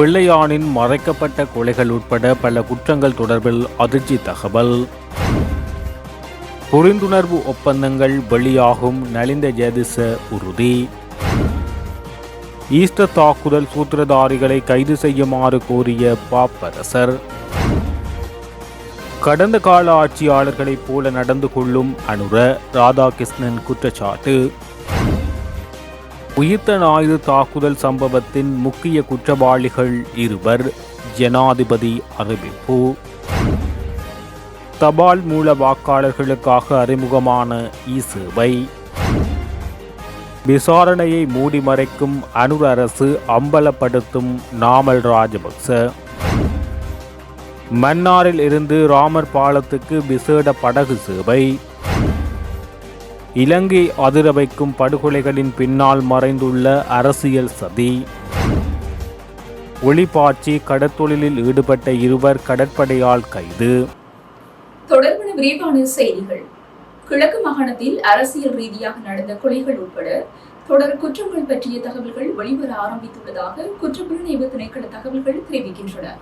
பிள்ளையானின் மறைக்கப்பட்ட கொலைகள் உட்பட பல குற்றங்கள் தொடர்பில் அதிர்ச்சி தகவல். புரிந்துணர்வு ஒப்பந்தங்கள் வெளியாகும் நலிந்த ஜெயதிச உறுதி. ஈஸ்டர் தாக்குதல் சூத்திரதாரிகளை கைது செய்யுமாறு கோரிய பாப்பரசர். கடந்த கால ஆட்சியாளர்களைப் போல நடந்து கொள்ளும் அனுர ராதாகிருஷ்ணன் குற்றச்சாட்டு. உயிர்த்த ஞாயிறு தாக்குதல் சம்பவத்தின் முக்கிய குற்றவாளிகள் இருவர் ஜனாதிபதி அறிவிப்பு. தபால் மூல வாக்காளர்களுக்காக அறிமுகமான இ சேவை. விசாரணையை மூடி மறைக்கும் அனுர் அரசு அம்பலப்படுத்தும் நாமல் ராஜபக்ச. மன்னாரில் இருந்து ராமர் பாலத்துக்கு விசேட படகு சேவை. இலங்கை அதிர வைக்கும் படுகொலைகளின் பின்னால் மறைந்துள்ள அரசியல் சதி. ஒளிப்பாய்ச்சி கடற்தொழிலில் ஈடுபட்ட இருவர் கடற்படையால் கைது. தொடர்பான விரிவான செய்திகள். கிழக்கு மாகாணத்தில் அரசியல் ரீதியாக நடந்த கொலைகள் உட்பட தொடர் குற்றங்கள் பற்றிய தகவல்கள் வெளிவர ஆரம்பித்துள்ளதாக குற்றப்புலனாய்வு திணைக்கள தகவல்கள் தெரிவிக்கின்றன.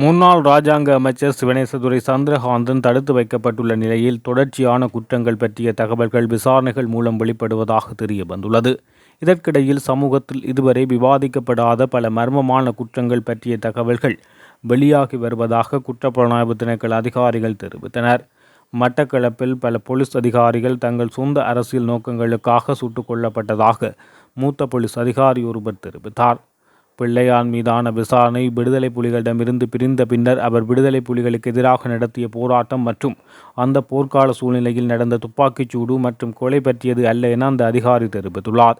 முன்னாள் ராஜாங்க அமைச்சர் சிவனேசதுரை சந்திரகாந்தன் தடுத்து வைக்கப்பட்டுள்ள நிலையில் தொடர்ச்சியான குற்றங்கள் பற்றிய தகவல்கள் விசாரணைகள் மூலம் வெளிப்படுவதாக தெரிய வந்துள்ளது. இதற்கிடையில் சமூகத்தில் இதுவரை விவாதிக்கப்படாத பல மர்மமான குற்றங்கள் பற்றிய தகவல்கள் வெளியாகி வருவதாக குற்றப்புலனாய்வு திணைக்கள அதிகாரிகள் தெரிவித்தனர். மட்டக்களப்பில் பல போலீஸ் அதிகாரிகள் தங்கள் சொந்த அரசியல் நோக்கங்களுக்காக சுட்டுக் கொல்லப்பட்டதாக மூத்த போலீஸ் அதிகாரி ஒருவர் தெரிவித்தார். பிள்ளையான் மீதான விசாரணை விடுதலை புலிகளிடமிருந்து பிரிந்த பின்னர் அவர் விடுதலை புலிகளுக்கு எதிராக நடத்திய போராட்டம் மற்றும் அந்த போர்க்கால சூழ்நிலையில் நடந்த துப்பாக்கிச்சூடு மற்றும் கொலை பற்றியது அல்ல என அந்த அதிகாரி தெரிவித்துள்ளார்.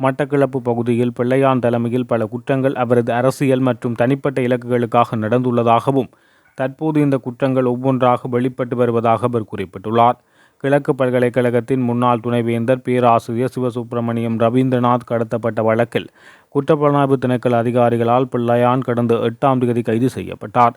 மட்டக்களப்பு பகுதியில் பிள்ளையான் தலைமையில் பல குற்றங்கள் அவரது அரசியல் மற்றும் தனிப்பட்ட இலக்குகளுக்காக நடந்துள்ளதாகவும் தற்போது இந்த குற்றங்கள் ஒவ்வொன்றாக வெளிப்பட்டு வருவதாக அவர் குறிப்பிட்டுள்ளார். கிழக்கு பல்கலைக்கழகத்தின் முன்னாள் துணைவேந்தர் பேராசிரியர் சிவசுப்பிரமணியம் ரவீந்திரநாத் கடத்தப்பட்ட வழக்கில் குற்றப்புலனாய்வு திணைக்கள அதிகாரிகளால் பிள்ளையான் கடந்த எட்டாம் தேதி கைது செய்யப்பட்டார்.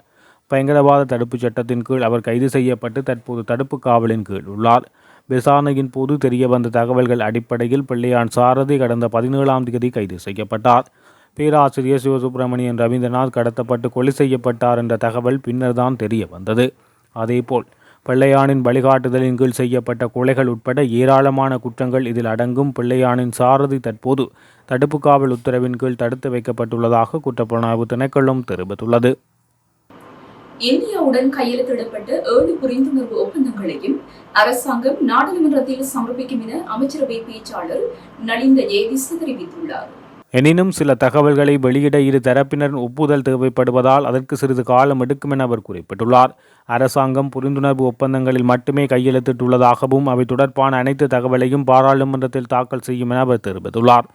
பயங்கரவாத தடுப்புச் சட்டத்தின் கீழ் அவர் கைது செய்யப்பட்டு தற்போது தடுப்பு காவலின் கீழ் உள்ளார். விசாரணையின் போது தெரிய வந்த தகவல்கள் அடிப்படையில் பிள்ளையான் சாரதி கடந்த பதினேழாம் தேதி கைது செய்யப்பட்டார். பேராசிரியர் சிவசுப்பிரமணியன் ரவீந்திரநாத் கடத்தப்பட்டு கொலை செய்யப்பட்டார் என்ற தகவல் பின்னர்தான் தெரிய வந்தது. அதேபோல் பிள்ளையானின் வழிகாட்டுதலின் கீழ் செய்யப்பட்ட கொலைகள் உட்பட ஏராளமான குற்றங்கள் இதில் அடங்கும். பிள்ளையானின் சாரதி தற்போது தடுப்பு காவல் உத்தரவின் கீழ் தடுத்து வைக்கப்பட்டுள்ளதாக குற்றப்புலனாய்வு திணைக்களம் தெரிவித்துள்ளது. இந்தியாவுடன் கையெழுத்திடப்பட்ட ஏழு புரிந்துணர்வு ஒப்பந்தங்களையும் அரசாங்கம் நாடாளுமன்றத்தில் சமர்ப்பிக்கும் என அமைச்சரவை பேச்சாளர் நலிந்த ஜெயதிஸ் தெரிவித்துள்ளார். எனினும் சில தகவல்களை வெளியிட இரு தரப்பினரின் ஒப்புதல் தேவைப்படுவதால் அதற்கு சிறிது காலம் எடுக்கும் என அவர் குறிப்பிட்டுள்ளார். அரசாங்கம் புரிந்துணர்வு ஒப்பந்தங்களில் மட்டுமே கையெழுத்திட்டுள்ளதாகவும் அவை தொடர்பான அனைத்து தகவலையும் பாராளுமன்றத்தில் தாக்கல் செய்யும் என அவர் தெரிவித்துள்ளார்.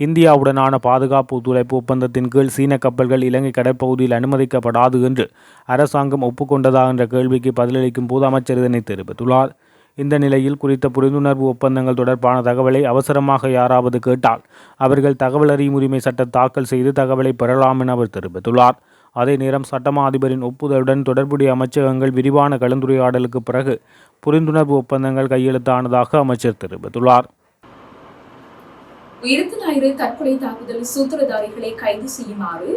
இந்தியாவுடனான பாதுகாப்பு ஒத்துழைப்பு ஒப்பந்தத்தின் கீழ் சீன கப்பல்கள் இலங்கை கடற்பகுதியில் அனுமதிக்கப்படாது என்று அரசாங்கம் ஒப்புக்கொண்டதா என்ற கேள்விக்கு பதிலளிக்கும் போது அமைச்சர் இதனை தெரிவித்துள்ளார். இந்த நிலையில் குறித்த புரிந்துணர்வு ஒப்பந்தங்கள் தொடர்பான தகவலை அவசரமாக யாராவது கேட்டால் அவர்கள் தகவல் அறியும் உரிமை சட்டம் தாக்கல் செய்து தகவலை பெறலாம் என அவர் தெரிவித்துள்ளார். அதே நேரம் சட்டமா அதிபரின் ஒப்புதலுடன் தொடர்புடைய அமைச்சகங்கள் விரிவான கலந்துரையாடலுக்கு பிறகு புரிந்துணர்வு ஒப்பந்தங்கள் கையெழுத்தானதாக அமைச்சர் தெரிவித்துள்ளார். உயிர்த்த ஞாயிறு தற்கொலை தாக்குதல் சூத்திரதாரிகளை கைது செய்யுமாறு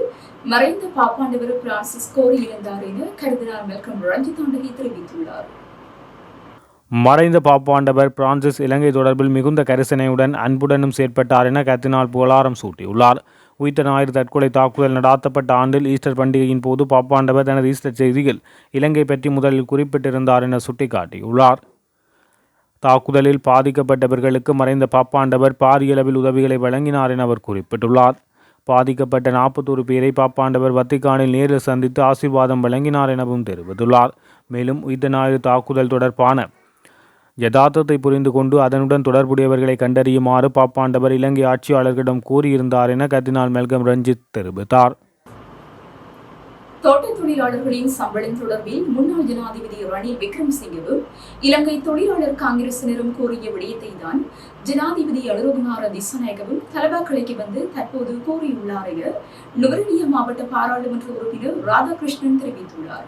மறைந்த பாப்பாண்டவர் பிரான்சிஸ் கோரியிருந்தார் என கருதினார் மெல்கம் ரஞ்சிதாண்டகி தெரிவித்துள்ளார். மறைந்த பாப்பாண்டவர் பிரான்சிஸ் இலங்கை தொடர்பில் மிகுந்த கரிசனையுடன் அன்புடனும் செயற்பட்டார் என கத்தினால் புகழாரம் சூட்டியுள்ளார். உயிர்த்த ஞாயிறு தற்கொலை தாக்குதல் நடாத்தப்பட்ட ஆண்டில் ஈஸ்டர் பண்டிகையின் போது பாப்பாண்டவர் தனது ஈஸ்டர் செய்தியில் இலங்கை பற்றி முதலில் குறிப்பிட்டிருந்தார் என சுட்டிக்காட்டியுள்ளார். தாக்குதலில் பாதிக்கப்பட்டவர்களுக்கு மறைந்த பாப்பாண்டவர் பாரியளவில் உதவிகளை வழங்கினார் என அவர் குறிப்பிட்டுள்ளார். பாதிக்கப்பட்ட நாற்பத்தோரு பேரை பாப்பாண்டவர் வத்திக்கானில் நேரில் சந்தித்து ஆசீர்வாதம் வழங்கினார் எனவும் தெரிவித்துள்ளார். மேலும் உயிர்த்த ஞாயிறு தாக்குதல் தொடர்பான யதார்த்தத்தை புரிந்து கொண்டு அதனுடன் தொடர்புடையவர்களை கண்டறியுமாறு பாப்பாண்டவர் இலங்கை ஆட்சியாளர்களிடம் கூறியிருந்தார் என கர்தினால் மெல்கம் ரஞ்சித் தெரிவித்தார். தோட்ட தொழிலாளர்களின் சம்பளம் தொடர்பில் முன்னாள் ஜனாதிபதி ரணில் விக்ரமசிங்கவும் இலங்கை தொழிலாளர் காங்கிரசினரும் கூறிய விடயத்தை தான் ஜனாதிபதி அனுரகுமார திசநாயகவும் தலவாக்கலைக்கு வந்து தற்போது கூறியுள்ளார் என நுவரெலியா மாவட்ட பாராளுமன்ற உறுப்பினர் ராதாகிருஷ்ணன் தெரிவித்துள்ளார்.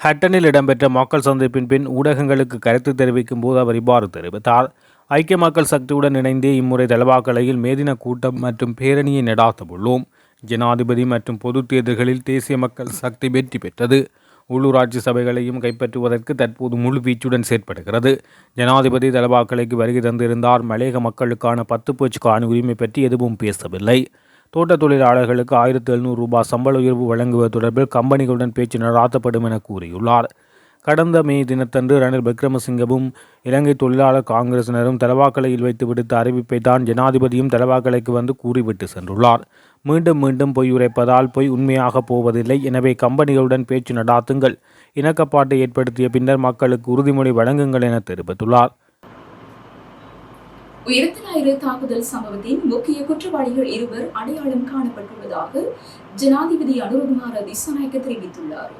ஹட்டனில் இடம்பெற்ற மக்கள் சந்திப்பின் பின் ஊடகங்களுக்கு கருத்து தெரிவிக்கும் போது அவர் இவ்வாறு தெரிவித்தார். ஐக்கிய மக்கள் சக்தியுடன் இணைந்தே இம்முறை தலவாக்கலையில் மேதின கூட்டம் மற்றும் பேரணியை நடாத்த உள்ளோம் ஜனாதிபதி மற்றும் பொதுத் தேர்தல்களில் தேசிய மக்கள் சக்தி வெற்றி பெற்றது. உள்ளூராட்சி சபைகளையும் கைப்பற்றுவதற்கு தற்போது முழு வீச்சுடன் செயற்படுகிறது. ஜனாதிபதி தலவாக்கலைக்கு வருகை தந்திருந்தார். மலையக மக்களுக்கான பத்து பேச்சுக்கான உரிமை பற்றி எதுவும் பேசவில்லை. தோட்ட தொழிலாளர்களுக்கு ஆயிரத்தி எழுநூறு ரூபாய் சம்பள உயர்வு வழங்குவது தொடர்பில் கம்பெனிகளுடன் பேச்சு நடாத்தப்படும் என கூறியுள்ளார். கடந்த மே தினத்தன்று ரணில் விக்ரமசிங்கவும் இலங்கை தொழிலாளர் காங்கிரசினரும் தலவாக்கலையில் வைத்து விடுத்த அறிவிப்பை தான் ஜனாதிபதியும் தலவாக்கலைக்கு வந்து கூறிவிட்டு சென்றுள்ளார். மீண்டும் மீண்டும் பொய் உரைப்பதால் பொய் உண்மையாக போவதில்லை. எனவே கம்பெனிகளுடன் பேச்சு நடாத்துங்கள். இணக்கப்பாட்டை ஏற்படுத்திய பின்னர் மக்களுக்கு உறுதிமொழி வழங்குங்கள் என தெரிவித்துள்ளார். உயிர்த்த ஞாயிறு தாக்குதல் சம்பவத்தின் முக்கிய குற்றவாளிகள் இருவர் அடையாளம் காணப்பட்டுள்ளதாக ஜனாதிபதி அனுரகுமார திசாநாயக்க தெரிவித்துள்ளார்.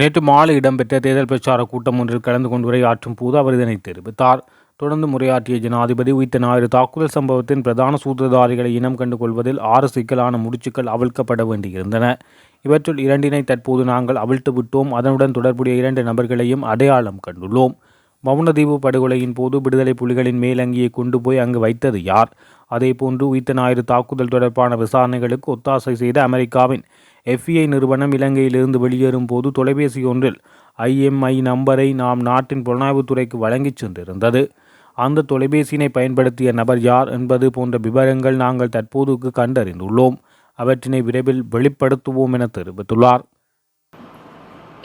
நேற்று மாலை இடம்பெற்ற தேர்தல் பிரச்சார கூட்டம் ஒன்றில் கலந்து கொண்டு உரையாற்றும் போது அவர் இதனை தெரிவித்தார். தொடர்ந்து முறையாற்றிய ஜனாதிபதி உயிர்த்த ஞாயிறு தாக்குதல் சம்பவத்தின் பிரதான சூத்திரதாரிகளை இனம் கண்டு கொள்வதில் ஆறு சிக்கலான முடிச்சுக்கள் அவிழ்க்கப்பட வேண்டியிருந்தன. இவற்றுள் இரண்டினை தற்போது நாங்கள் அவிழ்த்து விட்டோம். அதனுடன் தொடர்புடைய இரண்டு நபர்களையும் அடையாளம் கண்டுள்ளோம். மவுனதீவு படுகொலையின் போது விடுதலை புலிகளின் மேலங்கியை கொண்டு போய் அங்கு வைத்தது யார்? அதேபோன்று உயிர்த்த ஞாயிறு தாக்குதல் தொடர்பான விசாரணைகளுக்கு ஒத்தாசை செய்த அமெரிக்காவின் எஃப்இஐ நிறுவனம் இலங்கையிலிருந்து வெளியேறும் போது தொலைபேசி ஒன்றில் ஐஎம்ஐ நம்பரை நாம் நாட்டின் புலனாய்வுத்துறைக்கு வழங்கிச் சென்றிருந்தது. அந்த தொலைபேசியினை பயன்படுத்திய நபர் யார் என்பது போன்ற விவரங்கள் நாங்கள் தற்போதுக்கு கண்டறிந்துள்ளோம். அவற்றினை விரைவில் வெளிப்படுத்துவோம் என தெரிவித்துள்ளார்.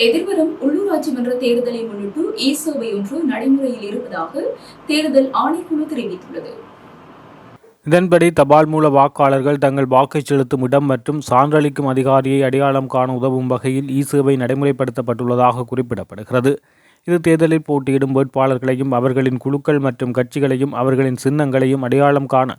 எதிர்வரும் உள்ளூராட்சி மன்ற தேர்தலை முன்னிட்டு இ சேவை ஒன்று நடைமுறையில் இருப்பதாக தேர்தல் ஆணைக்குழு தெரிவித்துள்ளது. இதன்படி தபால் மூல வாக்காளர்கள் தங்கள் வாக்கை செலுத்தும் இடம் மற்றும் சான்றளிக்கும் அதிகாரியை அடையாளம் காண உதவும் வகையில் இ சேவை நடைமுறைப்படுத்தப்பட்டுள்ளதாக குறிப்பிடப்படுகிறது. இது தேர்தலில் போட்டியிடும் வேட்பாளர்களையும் அவர்களின் குழுக்கள் மற்றும் கட்சிகளையும் அவர்களின் சின்னங்களையும் அடையாளம் காண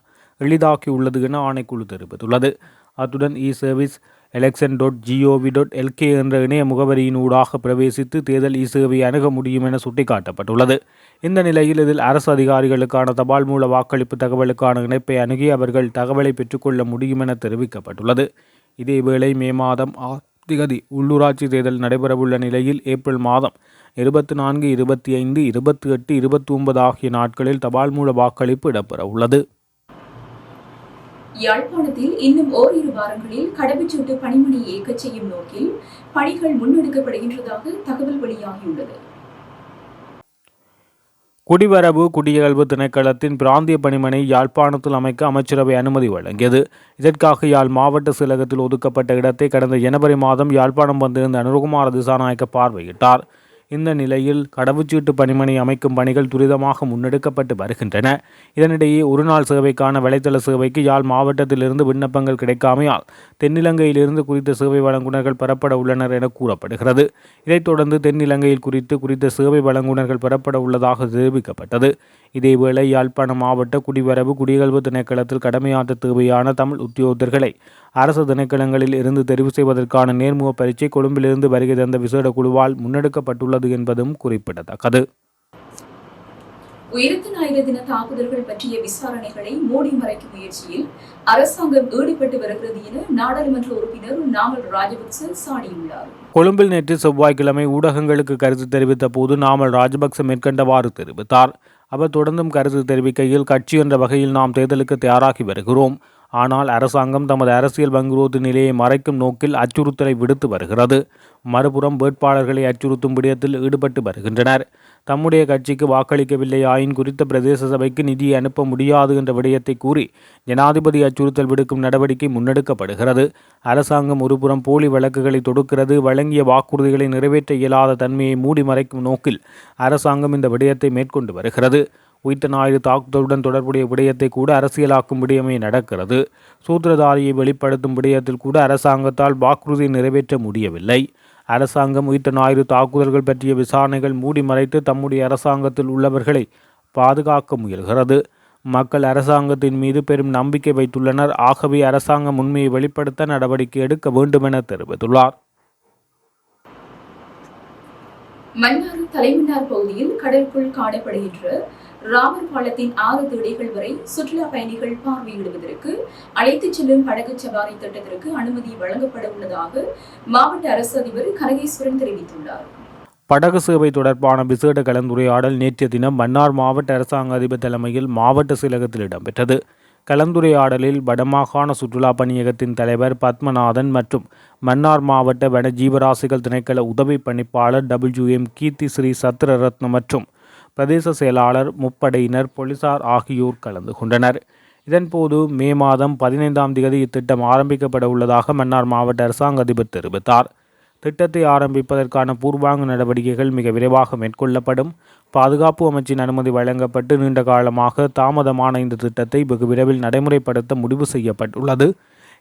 எளிதாக்கியுள்ளது என ஆணைக்குழு தெரிவித்துள்ளது. அத்துடன் e service election dot GOV dot LK என்ற இணைய முகவரியினூடாக பிரவேசித்து தேர்தல் e இ சேவையை அணுக முடியும் என சுட்டிக்காட்டப்பட்டுள்ளது. இந்த நிலையில் இதில் அரசு அதிகாரிகளுக்கான தபால் மூல வாக்களிப்பு தகவலுக்கான இணைப்பை அணுகி அவர்கள் தகவலை பெற்றுக்கொள்ள முடியும் என தெரிவிக்கப்பட்டுள்ளது. இதேவேளை மே மாதம் ஆ திகதி உள்ளூராட்சி தேர்தல் நடைபெறவுள்ள நிலையில் ஏப்ரல் மாதம் இருபத்தி நான்கு இருபத்தி ஐந்து இருபத்தி எட்டு இருபத்தி ஒன்பது ஆகிய நாட்களில் தபால் மூல வாக்களிப்பு இடம்பெற உள்ளது யாழ்ப்பாணத்தில் இன்னும் ஓரிரு வாரங்களில் கடவுச்சூட்டு பணிமனை இயக்கச் செய்யும் நோக்கில் பணிகள் முன்னெடுக்கப்படுகின்றதாக தகவல் வெளியாகியுள்ளது. குடிவரவு குடியகல்வு திணைக்களத்தின் பிராந்திய பணிமனை யாழ்ப்பாணத்தில் அமைக்க அமைச்சரவை அனுமதி வழங்கியது. இதற்காக யாழ் மாவட்ட செயலகத்தில் ஒதுக்கப்பட்ட இடத்தை கடந்த ஜனவரி மாதம் யாழ்ப்பாணம் வந்திருந்த அனுரகுமார திசாநாயக்க பார்வையிட்டார். இந்த நிலையில் கடவுச்சீட்டு பணிமனை அமைக்கும் பணிகள் துரிதமாக முன்னெடுக்கப்பட்டு வருகின்றன. இதனிடையே ஒருநாள் சேவைக்கான வலைத்தள சேவைக்கு யாழ் மாவட்டத்திலிருந்து விண்ணப்பங்கள் கிடைக்காமையால் தென்னிலங்கையிலிருந்து குறித்த சேவை வழங்குனர்கள் பெறப்பட உள்ளனர் என கூறப்படுகிறது. இதைத் தொடர்ந்து தென்னிலங்கையில் குறித்து குறித்த சேவை வழங்குனர்கள் பெறப்பட உள்ளதாக தெரிவிக்கப்பட்டது. இதேவேளை யாழ்ப்பாணம் மாவட்ட குடிவரவு குடியகல்வு திணைக்களத்தில் கடமையாற்ற தேவையான தமிழ் உத்தியோகத்தர்களை அரசு திணைக்களங்களில் இருந்து தெரிவு செய்வதற்கான நேர்முக பரீட்சை கொழும்பிலிருந்து வருகை தந்த விசேட குழுவால் முன்னெடுக்கப்பட்டுள்ளது என்பதும் குறிப்பிடத்தக்கது. உயிர்த்த ஞாயிறு தின தாக்குதல்கள் பற்றிய விசாரணைகளை மூடி மறைக்கும் முயற்சியில் அரசாங்கம் ஈடுபட்டு வருகிறது என நாடாளுமன்ற உறுப்பினர் நாமல் ராஜபக்ச சாடியுள்ளார். கொழும்பில் நேற்று செவ்வாய்க்கிழமை ஊடகங்களுக்கு கருத்து தெரிவித்த போது நாமல் ராஜபக்ச மேற்கண்டவாறு தெரிவித்தார். அவர் தொடர்ந்தும் கருத்து தெரிவிக்கையில் கட்சி என்ற வகையில் நாம் தேர்தலுக்கு தயாராகி வருகிறோம். ஆனால் அரசாங்கம் தமது அரசியல் வங்குரோத்து நிலையை மறைக்கும் நோக்கில் அச்சுறுத்தலை விடுத்து வருகிறது. மறுபுறம் வேட்பாளர்களை அச்சுறுத்தும் விடயத்தில் ஈடுபட்டு வருகின்றனர். தம்முடைய கட்சிக்கு வாக்களிக்கவில்லை. ஆயின் குறித்த பிரதேச சபைக்கு நிதியை அனுப்ப முடியாது என்ற விடயத்தை கூறி ஜனாதிபதி அச்சுறுத்தல் விடுக்கும் நடவடிக்கை முன்னெடுக்கப்படுகிறது. அரசாங்கம் ஒருபுறம் போலி வழக்குகளை தொடுக்கிறது. வழங்கிய வாக்குறுதிகளை நிறைவேற்ற இயலாத தன்மையை மூடி மறைக்கும் நோக்கில் அரசாங்கம் இந்த விடயத்தை மேற்கொண்டு வருகிறது. உயிர்த்த ஞாயிறு தாக்குதலுடன் தொடர்புடைய விடயத்தை கூட அரசியலாக்கும் விடயமே நடக்கிறது. சூத்திரதாரியை வெளிப்படுத்தும் விடயத்தில் கூட அரசாங்கத்தால் வாக்குறுதியை நிறைவேற்ற முடியவில்லை. அரசாங்கம் உயிர்த்த ஞாயிறு தாக்குதல்கள் பற்றிய விசாரணைகள் மூடி மறைத்து தம்முடைய அரசாங்கத்தில் உள்ளவர்களை பாதுகாக்க முயல்கிறது. மக்கள் அரசாங்கத்தின் மீது பெரும் நம்பிக்கை வைத்துள்ளனர். ஆகவே அரசாங்கம் உண்மையை வெளிப்படுத்த நடவடிக்கை எடுக்க வேண்டுமென தெரிவித்துள்ளார். மன்னார் தலைமன்னார் பகுதியில் கடலுக்குள் காணப்படுகின்ற ராமர் பாலத்தின் ஆறு திடைகள் வரை சுற்றுலா பயணிகள் பார்வையிடுவதற்கு அழைத்துச் செல்லும் படகு சவாரி திட்டத்திற்கு அனுமதி வழங்கப்பட உள்ளதாக மாவட்ட அரசு அதிபர் கனகேஸ்வரன் தெரிவித்துள்ளார். படகு சேவை தொடர்பான விசேட கலந்துரையாடல் நேற்றைய தினம் மன்னார் மாவட்ட அரசாங்க அதிபர் தலைமையில் மாவட்ட செயலகத்தில் இடம்பெற்றது. கலந்துரையாடலில் வடமாகாண சுற்றுலா பணியகத்தின் தலைவர் பத்மநாதன் மற்றும் மன்னார் மாவட்ட வன ஜீவராசிகள் திணைக்கள உதவி பணிப்பாளர் டபிள்யூ எம் கீர்த்தி ஸ்ரீ சத்ரரத்ன மற்றும் பிரதேச செயலாளர் முப்படையினர் போலீசார் ஆகியோர் கலந்து கொண்டனர். இதன்போது மே மாதம் பதினைந்தாம் தேதி இத்திட்டம் ஆரம்பிக்கப்பட உள்ளதாக மன்னார் மாவட்ட அரசாங்க அதிபர் தெரிவித்தார். திட்டத்தை ஆரம்பிப்பதற்கான பூர்வாங்க நடவடிக்கைகள் மிக விரைவாக மேற்கொள்ளப்படும். பாதுகாப்பு அமைச்சின் அனுமதி வழங்கப்பட்டு நீண்ட காலமாக தாமதமான இந்த திட்டத்தை வெகு விரைவில் நடைமுறைப்படுத்த முடிவு செய்யப்பட்டுள்ளது.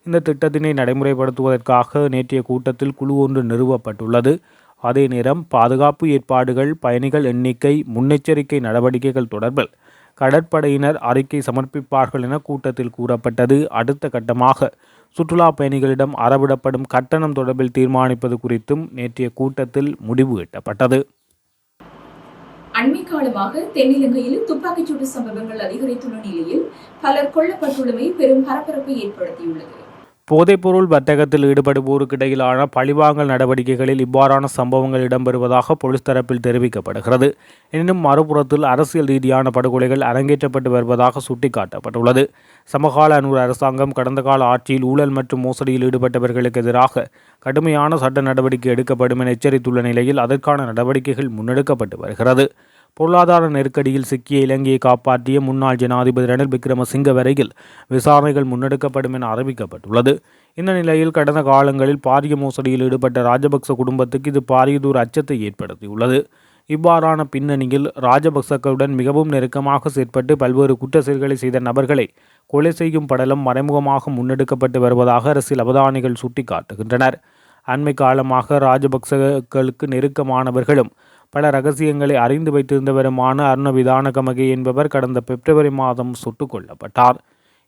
இந்த திட்டத்தினை நடைமுறைப்படுத்துவதற்காக நேற்றைய கூட்டத்தில் குழு ஒன்று நிறுவப்பட்டுள்ளது. அதே நேரம் பாதுகாப்பு ஏற்பாடுகள் பயணிகள் எண்ணிக்கை முன்னெச்சரிக்கை நடவடிக்கைகள் தொடர்பில் கடற்படையினர் அறிக்கை சமர்ப்பிப்பார்கள் என கூட்டத்தில் கூறப்பட்டது. அடுத்த கட்டமாக சுற்றுலா பயணிகளிடம் அறவிடப்படும் கட்டணம் தொடர்பில் தீர்மானிப்பது குறித்தும் நேற்றைய கூட்டத்தில் முடிவு எட்டப்பட்டது. அண்மை காலமாக தென்னிலங்கையில் துப்பாக்கிச்சூடு சம்பவங்கள் அதிகரித்துள்ள நிலையில் பலர் கொல்லப்பட்டுள்ளமை பெரும் பரபரப்பை ஏற்படுத்தியுள்ளது. போதைப்பொருள் வர்த்தகத்தில் ஈடுபடுவோருக்கு இடையிலான பழிவாங்கல் நடவடிக்கைகளில் இவ்வாறான சம்பவங்கள் இடம்பெறுவதாக போலீஸ் தரப்பில் தெரிவிக்கப்படுகிறது. எனினும் மறுபுறத்தில் அரசியல் ரீதியான படுகொலைகள் அரங்கேற்றப்பட்டு வருவதாக சுட்டிக்காட்டப்பட்டுள்ளது. சமகால அனூர் அரசாங்கம் கடந்த கால ஆட்சியில் ஊழல் மற்றும் மோசடியில் ஈடுபட்டவர்களுக்கு எதிராக கடுமையான சட்ட நடவடிக்கை எடுக்கப்படும் என எச்சரித்துள்ள நிலையில் அதற்கான நடவடிக்கைகள் முன்னெடுக்கப்பட்டு வருகிறது. பொருளாதார நெருக்கடியில் சிக்கிய இலங்கையை காப்பாற்றிய முன்னாள் ஜனாதிபதி ரணில் விக்ரமசிங்க வரையில் விசாரணைகள் முன்னெடுக்கப்படும் என அறிவிக்கப்பட்டுள்ளது. இந்த நிலையில் கடந்த காலங்களில் பாரிய மோசடியில் ஈடுபட்ட ராஜபக்ச குடும்பத்துக்கு இது பாரியதூர் அச்சத்தை ஏற்படுத்தியுள்ளது. இவ்வாறான பின்னணியில் ராஜபக்சக்களுடன் மிகவும் நெருக்கமாக செயற்பட்டு பல்வேறு குற்ற செயல்களை செய்த நபர்களை கொலை செய்யும் படலம் மறைமுகமாக முன்னெடுக்கப்பட்டு வருவதாக அரசியல் அவதானிகள் சுட்டிக்காட்டுகின்றனர். அண்மை காலமாக ராஜபக்சகளுக்கு நெருக்கமானவர்களும் பல ரகசியங்களை அறிந்து வைத்திருந்தவருமான அருணவிதானகமகி என்பவர் கடந்த பிப்ரவரி மாதம் சுட்டுக் கொல்லப்பட்டார்.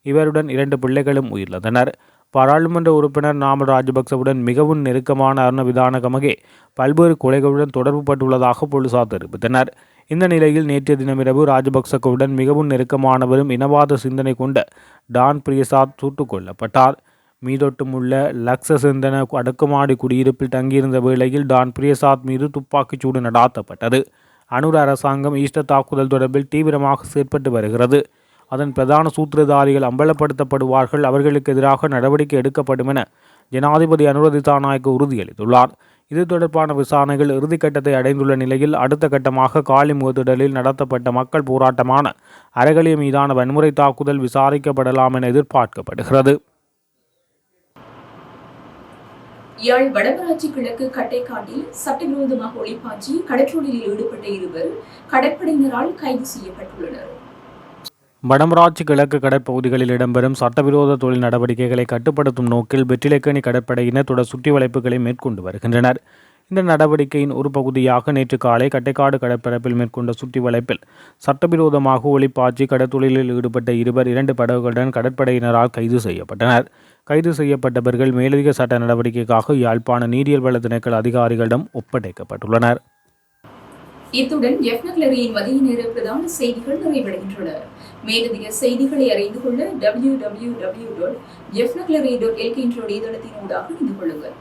இவருடன் இரண்டு பிள்ளைகளும் உயிரிழந்தனர். பாராளுமன்ற உறுப்பினர் நாம ராஜபக்சவுடன் மிகவும் நெருக்கமான அருணவிதானகமகே பல்வேறு கொலைகளுடன் தொடர்புபட்டுள்ளதாக போலீசார் தெரிவித்தனர். இந்த நிலையில் நேற்றைய தினமிரவு ராஜபக்சவுடன் மிகவும் நெருக்கமானவரும் இனவாத சிந்தனை கொண்ட டான் பிரியசாத் சுட்டுக் கொல்லப்பட்டார். மீதொட்டுமுள்ள லக்ஸசிந்தன அடுக்குமாடி குடியிருப்பில் தங்கியிருந்த வேளையில் டான் பிரியசாத் மீது துப்பாக்கிச்சூடு நடாத்தப்பட்டது. அனுர் அரசாங்கம் ஈஸ்டர் தாக்குதல் தொடர்பில் தீவிரமாக செயற்பட்டு வருகிறது. அதன் பிரதான சூத்திரதாரிகள் அம்பலப்படுத்தப்படுவார்கள். அவர்களுக்கு எதிராக நடவடிக்கை எடுக்கப்படும் என ஜனாதிபதி அனுரதிசாநாயக்க உறுதியளித்துள்ளார். இது தொடர்பான விசாரணைகள் இறுதிக்கட்டத்தை அடைந்துள்ள நிலையில் அடுத்த கட்டமாக காலி முகத்திடலில் நடத்தப்பட்ட மக்கள் போராட்டமான அறகலிய மீதான வன்முறை தாக்குதல் விசாரிக்கப்படலாம் என எதிர்பார்க்கப்படுகிறது. யாழ் வடமராட்சி கிழக்கு கட்டைக்காட்டில் சட்டவிரோதமாக ஒளிப்பாற்றி கடற்றொழிலில் ஈடுபட்ட இருவர் கடற்படையினரால் கைது செய்யப்பட்டுள்ளனர். வடமராட்சி கிழக்கு கடற்பகுதிகளில் இடம்பெறும் சட்டவிரோத தொழில் நடவடிக்கைகளை கட்டுப்படுத்தும் நோக்கில் வெற்றிலைக்கணி கடற்படையினர் தொடர் சுற்றி வளைப்புகளை மேற்கொண்டு வருகின்றனர். இந்த நடவடிக்கையின் ஒரு பகுதியாக நேற்று காலை கட்டைக்காடு கடற்பரப்பில் மேற்கொண்ட சுற்றி வளைப்பில் சட்டவிரோதமாக ஒளிப்பாய்ச்சி கடற்தொழிலில் ஈடுபட்ட இருவர் இரண்டு படகுகளுடன் கடற்படையினரால் கைது செய்யப்பட்டனர். கைது செய்யப்பட்டவர்கள் மேலதிக சட்ட நடவடிக்கைக்காக யாழ்ப்பாண நீரியல் வள திணைக்கள அதிகாரிகளிடம் ஒப்படைக்கப்பட்டுள்ளனர். இத்துடன் எஃப்னக்லரியின் மதிய நேர பிரதான செய்திகள் நிறைவடைகின்றன. மேலதிக செய்திகளை அறிந்து கொள்ள டபிள்யூ டபிள்யூ டபிள்யூ டாட் எஃப்னக்லரி டாட் எல்கின்ற இணையதளத்தின் ஊடாக இணைந்து கொள்ளுங்கள்.